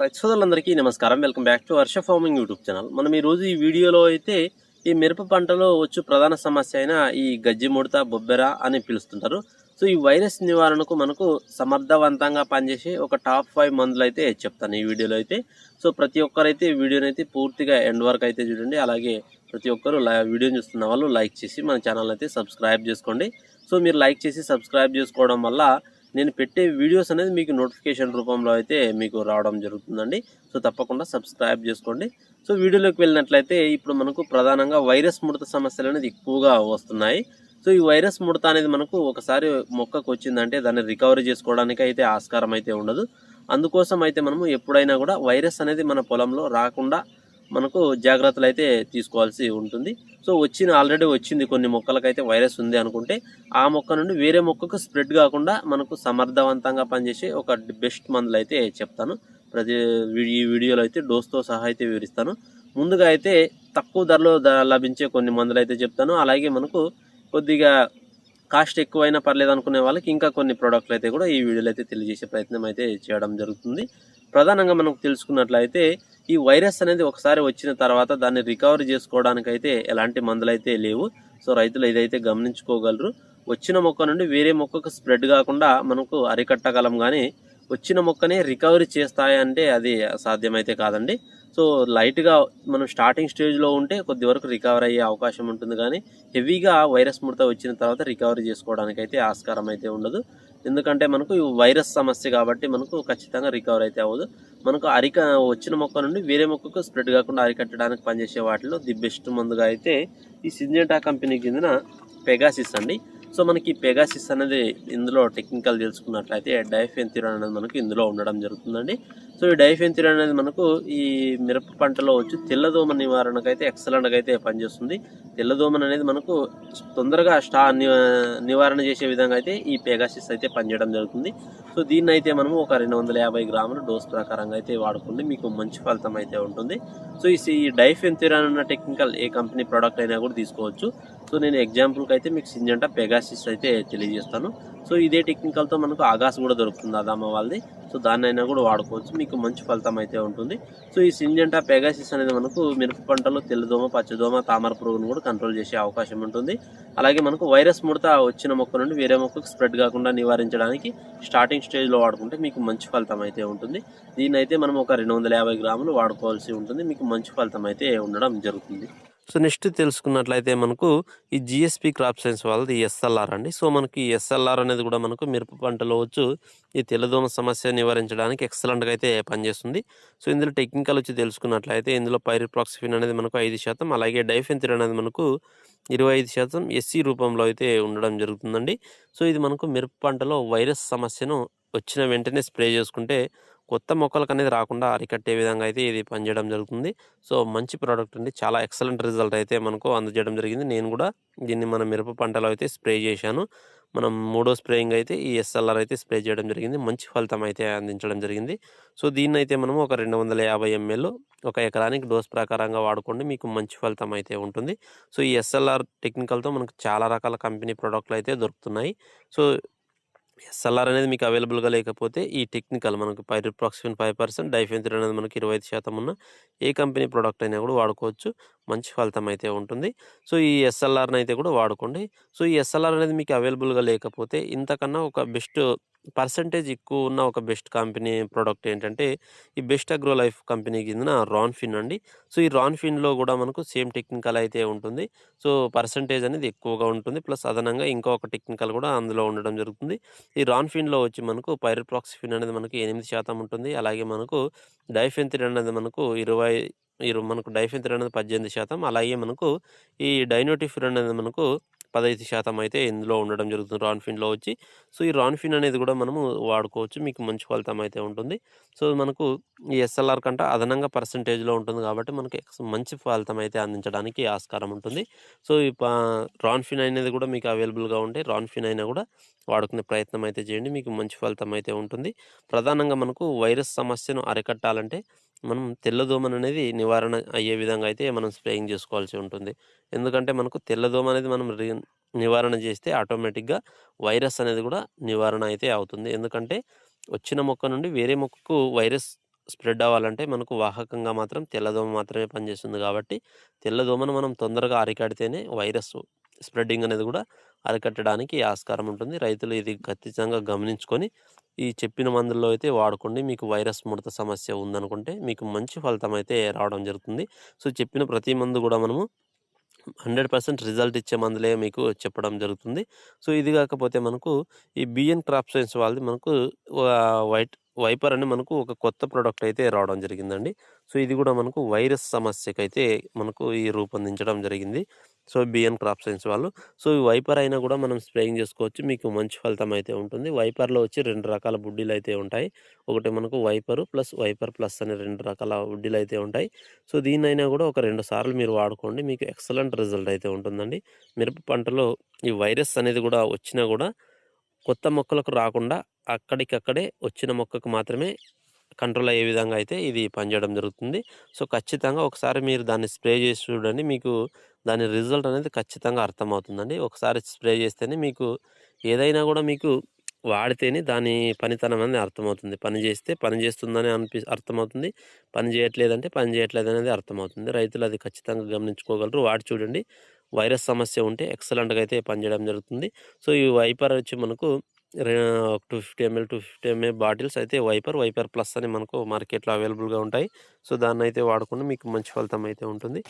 రైతు సోదరులందరికీ నమస్కారం. Welcome back to Varsha farming YouTube channel. మనం ఈరోజు రోజు ఈ వీడియోలో అయితే ఈ మిరప పంటలో వచ్చు ప్రధాన సమస్య అయిన ఈ గజ్జి ముడత బొబ్బెర అని పిలుస్తుంటారు. సో ఈ వైరస్ నివారణకు మనకు సమర్థవంతంగా పనిచేసే ఒక టాప్ ఫైవ్ మందులు అయితే చెప్తాను ఈ వీడియోలో అయితే. సో ప్రతి ఒక్కరైతే వీడియోని అయితే పూర్తిగా ఎండ్ వరకు అయితే చూడండి. అలాగే ప్రతి ఒక్కరు వీడియోని చూస్తున్న వాళ్ళు లైక్ చేసి మన ఛానల్ అయితే సబ్స్క్రైబ్ చేసుకోండి. సో మీరు లైక్ చేసి సబ్స్క్రైబ్ చేసుకోవడం వల్ల నేను పెట్టే వీడియోస్ అనేది మీకు నోటిఫికేషన్ రూపంలో అయితే మీకు రావడం జరుగుతుందండి. సో తప్పకుండా సబ్స్క్రైబ్ చేసుకోండి. సో వీడియోలోకి వెళ్ళినట్లయితే ఇప్పుడు మనకు ప్రధానంగా వైరస్ ముడత సమస్యలు అనేది ఎక్కువగా వస్తున్నాయి. సో ఈ వైరస్ ముడత అనేది మనకు ఒకసారి మొక్కకు వచ్చిందంటే దాన్ని రికవరీ చేసుకోవడానికి అయితే ఆస్కారం అయితే ఉండదు. అందుకోసం అయితే మనము ఎప్పుడైనా కూడా వైరస్ అనేది మన పొలంలో రాకుండా మనకు జాగ్రత్తలు అయితే తీసుకోవాల్సి ఉంటుంది. సో వచ్చిన ఆల్రెడీ వచ్చింది కొన్ని మొక్కలకైతే వైరస్ ఉంది అనుకుంటే ఆ మొక్క నుండి వేరే మొక్కకు స్ప్రెడ్ కాకుండా మనకు సమర్థవంతంగా పనిచేసే ఒక బెస్ట్ మందులు అయితే చెప్తాను. ప్రతి ఈ వీడియోలో అయితే డోస్తో సహా అయితే వివరిస్తాను. ముందుగా అయితే తక్కువ ధరలో లభించే కొన్ని మందులు అయితే చెప్తాను. అలాగే మనకు కొద్దిగా కాస్ట్ ఎక్కువైనా పర్లేదు అనుకునే వాళ్ళకి ఇంకా కొన్ని ప్రోడక్ట్లు అయితే కూడా ఈ వీడియోలో అయితే తెలియజేసే ప్రయత్నం అయితే చేయడం జరుగుతుంది. ప్రధానంగా మనకు తెలుసుకున్నట్లయితే ఈ వైరస్ అనేది ఒకసారి వచ్చిన తర్వాత దాన్ని రికవరీ చేసుకోవడానికి అయితే ఎలాంటి మందులు అయితే లేవు. సో రైతులు ఇదైతే గమనించుకోగలరు. వచ్చిన మొక్క నుండి వేరే మొక్కకు స్ప్రెడ్ కాకుండా మనకు అరికట్టగలం కానీ వచ్చిన మొక్కనే రికవరీ చేస్తాయంటే అది సాధ్యమైతే కాదండి. సో లైట్గా మనం స్టార్టింగ్ స్టేజ్లో ఉంటే కొద్ది వరకు రికవర్ అయ్యే అవకాశం ఉంటుంది కానీ హెవీగా వైరస్ ముడత వచ్చిన తర్వాత రికవరీ చేసుకోవడానికి అయితే ఆస్కారం అయితే ఉండదు. ఎందుకంటే మనకు ఈ వైరస్ సమస్య కాబట్టి మనకు ఖచ్చితంగా రికవర్ అయితే అవ్వదు. మనకు అరిక వచ్చిన మొక్క నుండి వేరే మొక్కకు స్ప్రెడ్ కాకుండా అరికట్టడానికి పనిచేసే వాటిలో ది బెస్ట్ మందుగా అయితే ఈ సింజెంటా కంపెనీకి చెందిన పెగాసిస్ అండి. సో మనకి పెగాసిస్ అనేది ఇందులో టెక్నికల్ తెలుసుకున్నట్లయితే డైఫెన్థిరాన్ అనేది మనకు ఇందులో ఉండడం జరుగుతుందండి. సో ఈ డైఫెన్థిరాన్ అనేది మనకు ఈ మిరప పంటలో వచ్చి తెల్లదోమ నివారణకు అయితే ఎక్సలెంట్గా అయితే పనిచేస్తుంది తెల్లదోమన అనేది మనకు తొందరగా స్టా ని- నివారణ చేసే విధంగా అయితే ఈ పెగాసిస్ అయితే పనిచేయడం జరుగుతుంది. సో దీన్ని అయితే మనము ఒక రెండు వందల యాభై గ్రాములు డోస్ ప్రకారంగా అయితే వాడుకుంటే మీకు మంచి ఫలితం అయితే ఉంటుంది. సో ఈ సి- ఈ డైఫెన్థిరాన్ అన్న టెక్నికల్ ఏ కంపెనీ ప్రోడక్ట్ అయినా కూడా తీసుకోవచ్చు. సో నేను ఎగ్జాంపుల్కి అయితే మీకు సింజంట పెగాసిస్ అయితే తెలియజేస్తాను. సో ఇదే టెక్నికల్తో మనకు ఆగాస్ కూడా దొరుకుతుంది అదమ్మ వాళ్ళది. సో దాన్నైనా కూడా వాడుకోవచ్చు. మీకు మంచి ఫలితం అయితే ఉంటుంది. సో ఈ సింజంటా పెగాసిస్ అనేది మనకు మిరప పంటలో తెల్లదోమ పచ్చదోమ తామర పురుగును కూడా కంట్రోల్ చేసే అవకాశం ఉంటుంది. అలాగే మనకు వైరస్ ముడత వచ్చిన మొక్క నుండి వేరే మొక్కకు స్ప్రెడ్ కాకుండా నివారించడానికి స్టార్టింగ్ స్టేజ్లో వాడుకుంటే మీకు మంచి ఫలితం అయితే ఉంటుంది. దీన్ని అయితే మనం ఒక రెండు వందల యాభై గ్రాములు వాడుకోవాల్సి ఉంటుంది. మీకు మంచి ఫలితం అయితే ఉండడం జరుగుతుంది. సో నెక్స్ట్ తెలుసుకున్నట్లయితే మనకు ఈ జిఎస్పి క్రాప్ సైన్స్ వాళ్ళది ఎస్ఎల్ఆర్ అండి. సో మనకి ఎస్ఎల్ఆర్ అనేది కూడా మనకు మిరప పంటలో వచ్చు ఈ తెల్లదోమ సమస్య నివారించడానికి ఎక్సలెంట్గా అయితే పనిచేస్తుంది. సో ఇందులో టెక్నికల్ వచ్చి తెలుసుకున్నట్లయితే ఇందులో పైరిప్రాక్సిఫిన్ అనేది మనకు ఐదు శాతం అలాగే డైఫెన్థిర్ అనేది మనకు ఇరవై ఐదు శాతం ఎస్సీ రూపంలో అయితే ఉండడం జరుగుతుందండి. సో ఇది మనకు మిరప పంటలో వైరస్ సమస్యను వచ్చిన వెంటనే స్ప్రే చేసుకుంటే కొత్త మొక్కలకు అనేది రాకుండా అరికట్టే విధంగా అయితే ఇది పనిచేయడం జరుగుతుంది. సో మంచి ప్రోడక్ట్ అండి. చాలా ఎక్సలెంట్ రిజల్ట్ అయితే మనకు అందజేయడం జరిగింది. నేను కూడా దీన్ని మన మిరప పంటలో అయితే స్ప్రే చేశాను. మనం మూడో స్ప్రేయింగ్ అయితే ఈ ఎస్ఎల్ఆర్ అయితే స్ప్రే చేయడం జరిగింది. మంచి ఫలితం అయితే అందించడం జరిగింది. సో దీన్ని అయితే మనము ఒక రెండు వందల యాభై ఎంఎల్ ఒక ఎకరానికి డోస్ ప్రకారంగా వాడుకోండి. మీకు మంచి ఫలితం అయితే ఉంటుంది. సో ఈ ఎస్ఎల్ఆర్ టెక్నికల్తో మనకు చాలా రకాల కంపెనీ ప్రోడక్ట్లు అయితే దొరుకుతున్నాయి. సో ఎస్ఎల్ఆర్ అనేది మీకు అవైలబుల్గా లేకపోతే ఈ టెక్నికల్ మనకు పైరిప్రాక్సిఫిన్ ఫైవ్ పర్సెంట్ డైఫెన్థిర్ అనేది మనకి ఇరవై ఐదు శాతం ఉన్న ఏ కంపెనీ ప్రోడక్ట్ అయినా కూడా వాడుకోవచ్చు. మంచి ఫలితం అయితే ఉంటుంది. సో ఈ ఎస్ఎల్ఆర్ని అయితే కూడా వాడుకోండి. సో ఈ ఎస్ఎల్ఆర్ అనేది మీకు అవైలబుల్గా లేకపోతే ఇంతకన్నా ఒక బెస్ట్ పర్సంటేజ్ ఎక్కువ ఉన్న ఒక బెస్ట్ కంపెనీ ప్రోడక్ట్ ఏంటంటే ఈ బెస్ట్ అగ్రో లైఫ్ కంపెనీ చెందిన రాన్ఫిన్ అండి. సో ఈ రాన్ఫిన్లో కూడా మనకు సేమ్ టెక్నికల్ అయితే ఉంటుంది. సో పర్సంటేజ్ అనేది ఎక్కువగా ఉంటుంది. ప్లస్ అదనంగా ఇంకొక టెక్నికల్ కూడా అందులో ఉండడం జరుగుతుంది. ఈ రాన్ఫిన్లో వచ్చి మనకు పైరిప్రాక్సిఫిన్ అనేది మనకు ఎనిమిది శాతం ఉంటుంది. అలాగే మనకు డైఫెన్థిర్ అనేది మనకు ఇరవై ఇరు మనకు డైఫెన్థిర్ అనేది పద్దెనిమిది శాతం. అలాగే మనకు ఈ డైనోటిఫిర్ అనేది మనకు పదహైదు శాతం అయితే ఇందులో ఉండడం జరుగుతుంది రాన్ఫిన్లో వచ్చి. సో ఈ రాన్ఫిన్ అనేది కూడా మనము వాడుకోవచ్చు. మీకు మంచి ఫలితం అయితే ఉంటుంది. సో మనకు ఈ ఎస్ఎల్ఆర్ కంటే అదనంగా పర్సంటేజ్లో ఉంటుంది కాబట్టి మనకి మంచి ఫలితం అయితే అందించడానికి ఆస్కారం ఉంటుంది. సో ఈ రాన్ఫిన్ అనేది కూడా మీకు అవైలబుల్గా ఉంటే రాన్ఫిన్ అయినా కూడా వాడుకునే ప్రయత్నం అయితే చేయండి. మీకు మంచి ఫలితం అయితే ఉంటుంది. ప్రధానంగా మనకు వైరస్ సమస్యను అరికట్టాలంటే మనం తెల్లదోమను అనేది నివారణ అయ్యే విధంగా అయితే మనం స్ప్రేయింగ్ చేసుకోవాల్సి ఉంటుంది. ఎందుకంటే మనకు తెల్లదోమ అనేది మనం రి- నివారణ చేస్తే ఆటోమేటిక్గా వైరస్ అనేది కూడా నివారణ అయితే అవుతుంది. ఎందుకంటే వచ్చిన మొక్క నుండి వేరే మొక్కకు వైరస్ స్ప్రెడ్ అవ్వాలంటే మనకు వాహకంగా మాత్రం తెల్లదోమ మాత్రమే పనిచేస్తుంది కాబట్టి తెల్లదోమను మనం తొందరగా అరికడితేనే వైరస్ స్ప్రెడ్డింగ్ అనేది కూడా అరికట్టడానికి ఆస్కారం ఉంటుంది. రైతులు ఇది ఖచ్చితంగా గమనించుకొని ఈ చెప్పిన మందుల్లో అయితే వాడుకోండి. మీకు వైరస్ ముడత సమస్య ఉందనుకుంటే మీకు మంచి ఫలితం అయితే రావడం జరుగుతుంది. సో చెప్పిన ప్రతి మందు కూడా మనము హండ్రెడ్ పర్సెంట్ రిజల్ట్ ఇచ్చే మందులే మీకు చెప్పడం జరుగుతుంది. సో ఇది కాకపోతే మనకు ఈ బిఎన్ క్రాప్ సైన్స్ వాళ్ళది మనకు వైట్ వైపర్ అని మనకు ఒక కొత్త ప్రోడక్ట్ అయితే రావడం జరిగిందండి. సో ఇది కూడా మనకు వైరస్ సమస్యకైతే మనకు ఈ రూపొందించడం జరిగింది. సో బిఎన్ క్రాప్ సైన్స్ వాళ్ళు. సో ఈ వైపర్ అయినా కూడా మనం స్ప్రేయింగ్ చేసుకోవచ్చు. మీకు మంచి ఫలితం అయితే ఉంటుంది. వైపర్లో వచ్చి రెండు రకాల బుడ్డీలు అయితే ఉంటాయి. ఒకటి మనకు వైపరు ప్లస్ వైపర్ ప్లస్ అనే రెండు రకాల బుడ్డీలు అయితే ఉంటాయి. సో దీన్నైనా కూడా ఒక రెండు సార్లు మీరు వాడుకోండి. మీకు ఎక్సలెంట్ రిజల్ట్ అయితే ఉంటుందండి. మిరప పంటలో ఈ వైరస్ అనేది కూడా వచ్చినా కూడా కొత్త మొక్కలకు రాకుండా అక్కడికక్కడే వచ్చిన మొక్కకు మాత్రమే కంట్రోల్ అయ్యే విధంగా అయితే ఇది పనిచేయడం జరుగుతుంది. సో ఖచ్చితంగా ఒకసారి మీరు దాన్ని స్ప్రే చేసి చూడండి. మీకు దాని రిజల్ట్ అనేది ఖచ్చితంగా అర్థమవుతుందండి. ఒకసారి స్ప్రే చేస్తేనే మీకు ఏదైనా కూడా మీకు వాడితేనే దాని పనితనం అనేది అర్థమవుతుంది. పని చేస్తే పని చేస్తుందని అనిపి అర్థమవుతుంది. పని చేయట్లేదంటే పని చేయట్లేదు అనేది అర్థమవుతుంది. రైతులు అది ఖచ్చితంగా గమనించుకోగలరు. వాడి చూడండి. వైరస్ సమస్య ఉంటే ఎక్సలెంట్గా అయితే పనిచేయడం జరుగుతుంది. సో ఈ వైపర్ వచ్చి మనకు two fifty ml two fifty ml bottles అయితే వైపర్ వైపర్ ప్లస్ అని మనకు మార్కెట్లో అవైలబుల్గా ఉంటాయి. సో దాన్ని అయితే వాడుకుంటే మీకు మంచి ఫలితం అయితే ఉంటుంది.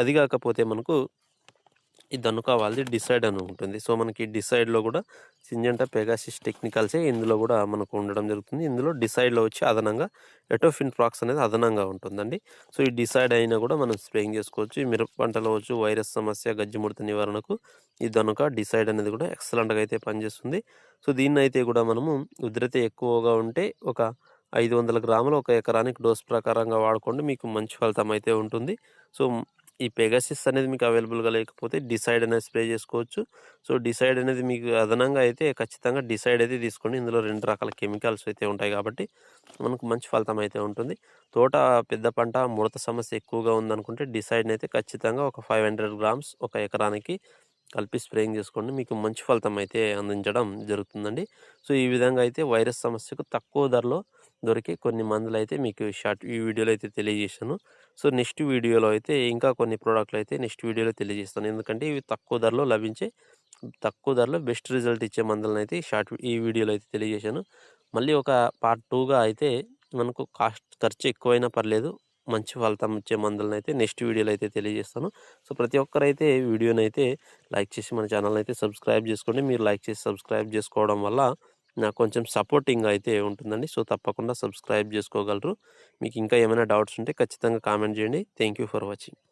అది కాకపోతే మనకు ఈ దనుక వాళ్ళది డిసైడ్ అని ఉంటుంది. సో మనకి డిసైడ్లో కూడా సింజంటా పెగాసిస్ టెక్నికల్సే ఇందులో కూడా మనకు ఉండడం జరుగుతుంది. ఇందులో డిసైడ్లో వచ్చి అదనంగా ఎటోఫిన్ ప్రాక్స్ అనేది అదనంగా ఉంటుందండి. సో ఈ డిసైడ్ అయినా కూడా మనం స్ప్రేయింగ్ చేసుకోవచ్చు. ఈ మిరప పంటలో వచ్చి వైరస్ సమస్య గజ్జిముడత నివారణకు ఈ దనుక డిసైడ్ అనేది కూడా ఎక్సలెంట్గా అయితే పనిచేస్తుంది. సో దీన్ని అయితే కూడా మనము ఉద్రత ఎక్కువగా ఉంటే ఒక ఐదు వందల గ్రాములు ఒక ఎకరానికి డోస్ ప్రకారంగా వాడుకోండి. మీకు మంచి ఫలితం అయితే ఉంటుంది. సో ఈ పెగసిస్ అనేది మీకు అవైలబుల్గా లేకపోతే డిసైడ్ అనేది స్ప్రే చేసుకోవచ్చు. సో డిసైడ్ అనేది మీకు అదనంగా అయితే ఖచ్చితంగా డిసైడ్ అయితే తీసుకోండి. ఇందులో రెండు రకాల కెమికల్స్ అయితే ఉంటాయి కాబట్టి మనకు మంచి ఫలితం అయితే ఉంటుంది. తోట పెద్ద పంట ముడత సమస్య ఎక్కువగా ఉందనుకుంటే డిసైడ్ని అయితే ఖచ్చితంగా ఒక ఫైవ్ హండ్రెడ్ గ్రామ్స్ ఒక ఎకరానికి కలిపి స్ప్రేయింగ్ చేసుకోండి. మీకు మంచి ఫలితం అయితే అందించడం జరుగుతుందండి. సో ఈ విధంగా అయితే వైరస్ సమస్యకు తక్కువ ధరలో దొరికే కొన్ని మందులు అయితే మీకు షార్ట్ ఈ వీడియోలో అయితే తెలియజేశాను. సో నెక్స్ట్ వీడియోలో అయితే ఇంకా కొన్ని ప్రోడక్ట్లు అయితే నెక్స్ట్ వీడియోలో తెలియజేస్తాను. ఎందుకంటే ఇవి తక్కువ ధరలో లభించే తక్కువ ధరలో బెస్ట్ రిజల్ట్ ఇచ్చే మందులను అయితే షార్ట్ ఈ వీడియోలో అయితే తెలియజేశాను. మళ్ళీ ఒక పార్ట్ టూగా అయితే మనకు కాస్ట్ ఖర్చు ఎక్కువైనా పర్లేదు మంచి ఫలితం ఇచ్చే మందులను అయితే నెక్స్ట్ వీడియోలో అయితే తెలియజేస్తాను. సో ప్రతి ఒక్కరైతే వీడియోని అయితే లైక్ చేసి మన ఛానల్ అయితే సబ్స్క్రైబ్ చేసుకోండి. మీరు లైక్ చేసి సబ్స్క్రైబ్ చేసుకోవడం వల్ల నాకు కొంచెం సపోర్టింగ్ అయితే ఉంటుందండి. సో తప్పకుండా సబ్స్క్రైబ్ చేసుకోగలరు. మీకు ఇంకా ఏమైనా డౌట్స్ ఉంటే ఖచ్చితంగా కామెంట్ చేయండి. Thank for watching.